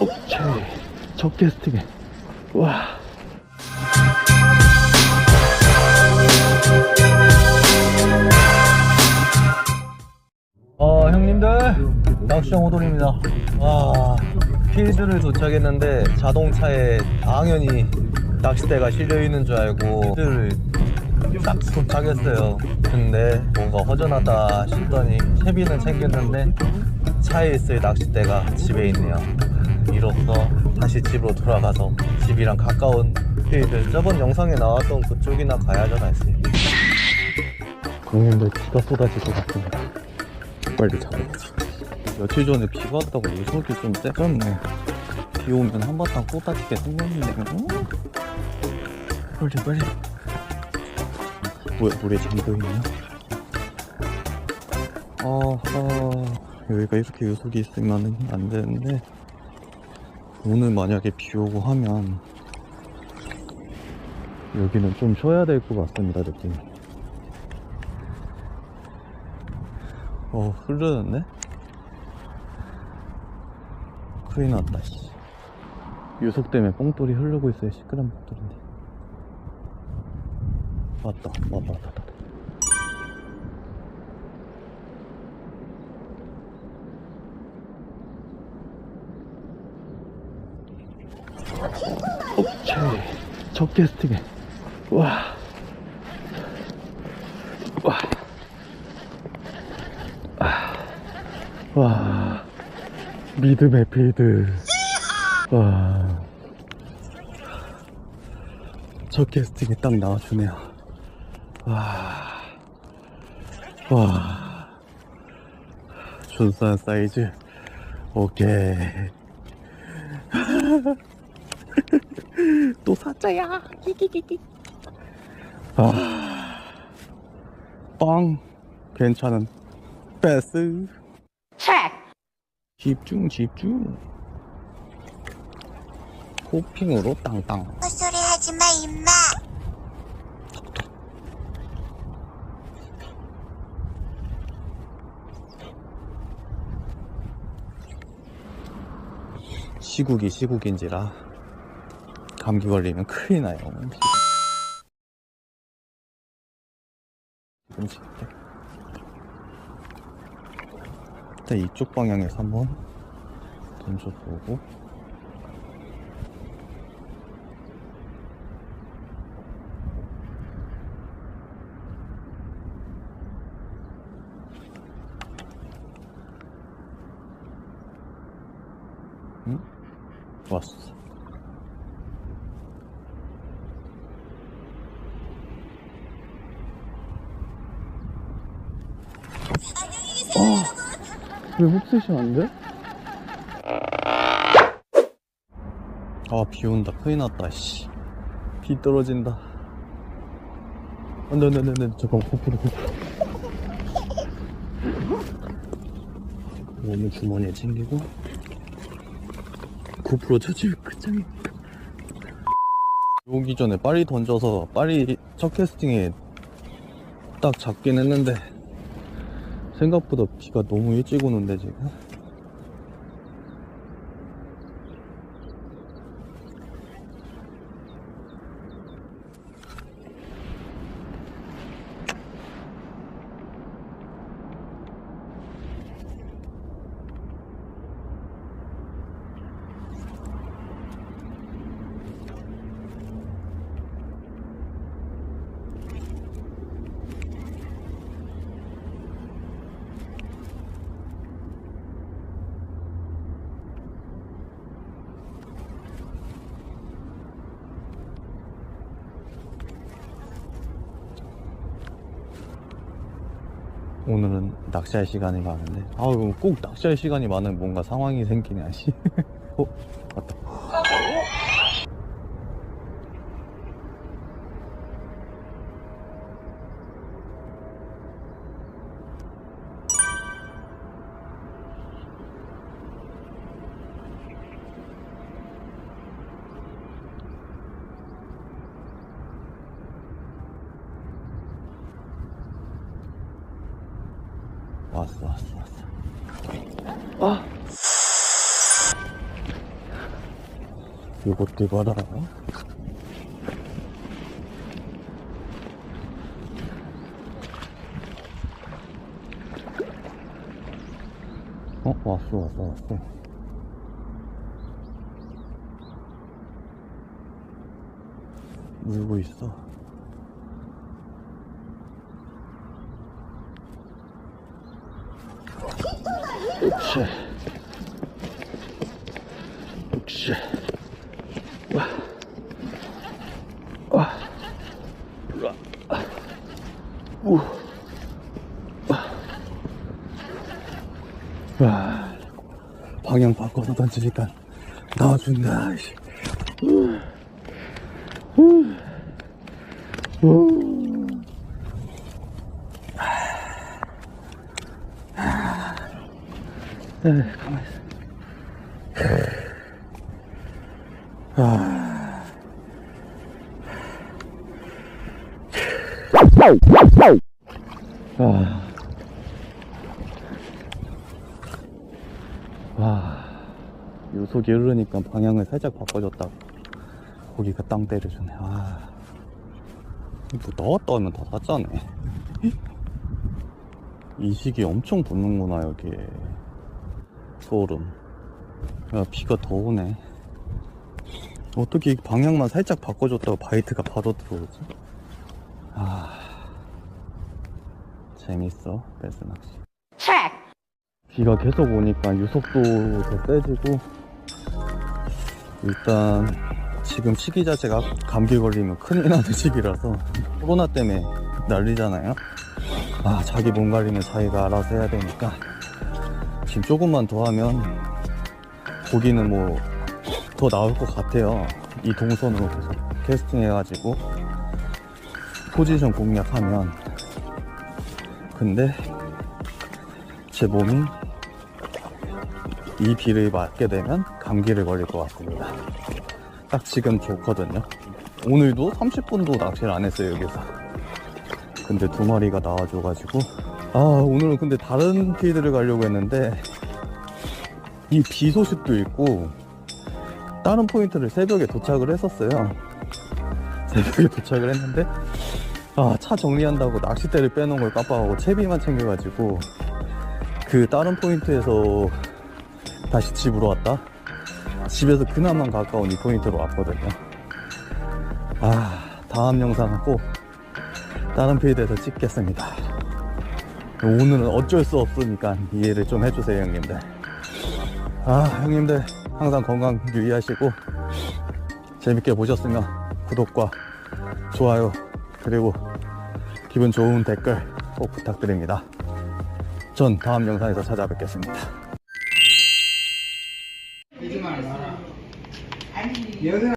오케이. 첫 캐스팅에. 와. 어, 형님들. 낚시형 오돌입니다. 와. 필드를 도착했는데 자동차에 당연히 낚싯대가 실려있는 줄 알고 필드를 딱 도착했어요. 근데 뭔가 허전하다 싶더니 채비는 챙겼는데 차에 있을 낚싯대가 집에 있네요. 이로써 다시 집으로 돌아가서 집이랑 가까운 필드 저번 영상에 나왔던 그쪽이나 가야죠 다시. 국민들 비가 쏟아질 것 같습니다. 빨리 잡아야지. 며칠 전에 비가 왔다고 우석이 좀 세졌네. 비 오면 한바탕 쏟아지게 생겼는데. 어? 빨리 빨리. 물, 물에 잠겨있네요. 아, 아, 여기가 이렇게 유속이 있으면 안 되는데, 오늘 만약에 비 오고 하면, 여기는 좀 쉬어야 될 것 같습니다, 느낌이. 어, 흐르는데? 큰일 났다, 씨. 유속 때문에 뽕돌이 흐르고 있어요, 시끄러운 뽕돌인데. 왔다, 왔다, 왔다, 왔다. 오케이. 첫 캐스팅에. 와. 와. 아. 와. 믿음의 필드. 와. 첫 캐스팅에 딱 나와주네요. 와. 와. 준수한 사이즈. 오케이. 또 사자야. 아. 빵. 괜찮은. 패스. 집중, 집중. 호핑으로 땅땅. 헛소리 하지 마, 임마. 시국이 시국인지라 감기 걸리면 큰일 나요. 지금. 일단 이쪽 방향에서 한번 던져보고 응? 왔어. 왜 흡수시 안 돼? 아, 비 온다. 큰일 났다, 씨. 비 떨어진다. 안 돼, 안 돼, 안 돼, 안 돼. 잠깐, 고프로, 고프로. 몸을 주머니에 챙기고. 고프로 저지 끝장이. 오기 전에 빨리 던져서 빨리 첫 캐스팅에 딱 잡긴 했는데 생각보다 비가 너무 일찍 오는데 지금 오늘은 낚시할 시간이 많은데 아우 꼭 낚시할 시간이 많은 뭔가 상황이 생기네 아씨 어? 맞다 왔어 왔어 왔어 아 요것들 봐라. 어, 왔어, 왔어, 왔어. 물고 있어. 그치. 그치. 와. 와. 와. 우. 와. 와. 방향 바꿔서 던지니까 나와준다. 우. 우. 에, 가만히 있어. 아. 아. 와. 요속이 흐르니까 방향을 살짝 바꿔줬다가 거기가 땅 때려주네. 아. 뭐 나왔다 하면 다 샀잖아. 이식이 엄청 붙는구나, 여기에. 소름. 야, 비가 더 오네. 어떻게 이 방향만 살짝 바꿔줬다고 바이트가 바로 들어오지? 아. 재밌어, 베스 낚시. 비가 계속 오니까 유속도 더 세지고, 일단, 지금 시기 자체가 감기 걸리면 큰일 나는 시기라서, 코로나 때문에 난리잖아요? 아, 자기 몸 관리는 자기가 알아서 해야 되니까, 지금 조금만 더 하면 고기는 뭐 더 나올 것 같아요. 이 동선으로 계속 캐스팅 해가지고 포지션 공략하면 근데 제 몸이 이 비를 맞게 되면 감기를 걸릴 것 같습니다. 딱 지금 좋거든요. 오늘도 30분도 낚시를 안 했어요, 여기서. 근데 두 마리가 나와줘가지고 아 오늘은 근데 다른 필드를 가려고 했는데 이 비 소식도 있고 다른 포인트를 새벽에 도착을 했었어요. 새벽에 도착을 했는데 아 차 정리한다고 낚싯대를 빼놓은 걸 깜빡하고 채비만 챙겨가지고 그 다른 포인트에서 다시 집으로 왔다? 집에서 그나마 가까운 이 포인트로 왔거든요. 아 다음 영상은 꼭 다른 필드에서 찍겠습니다 오늘은 어쩔 수 없으니까 이해를 좀 해주세요 형님들. 아 형님들 항상 건강 유의하시고 재밌게 보셨으면 구독과 좋아요 그리고 기분 좋은 댓글 꼭 부탁드립니다. 전 다음 영상에서 찾아뵙겠습니다. 여자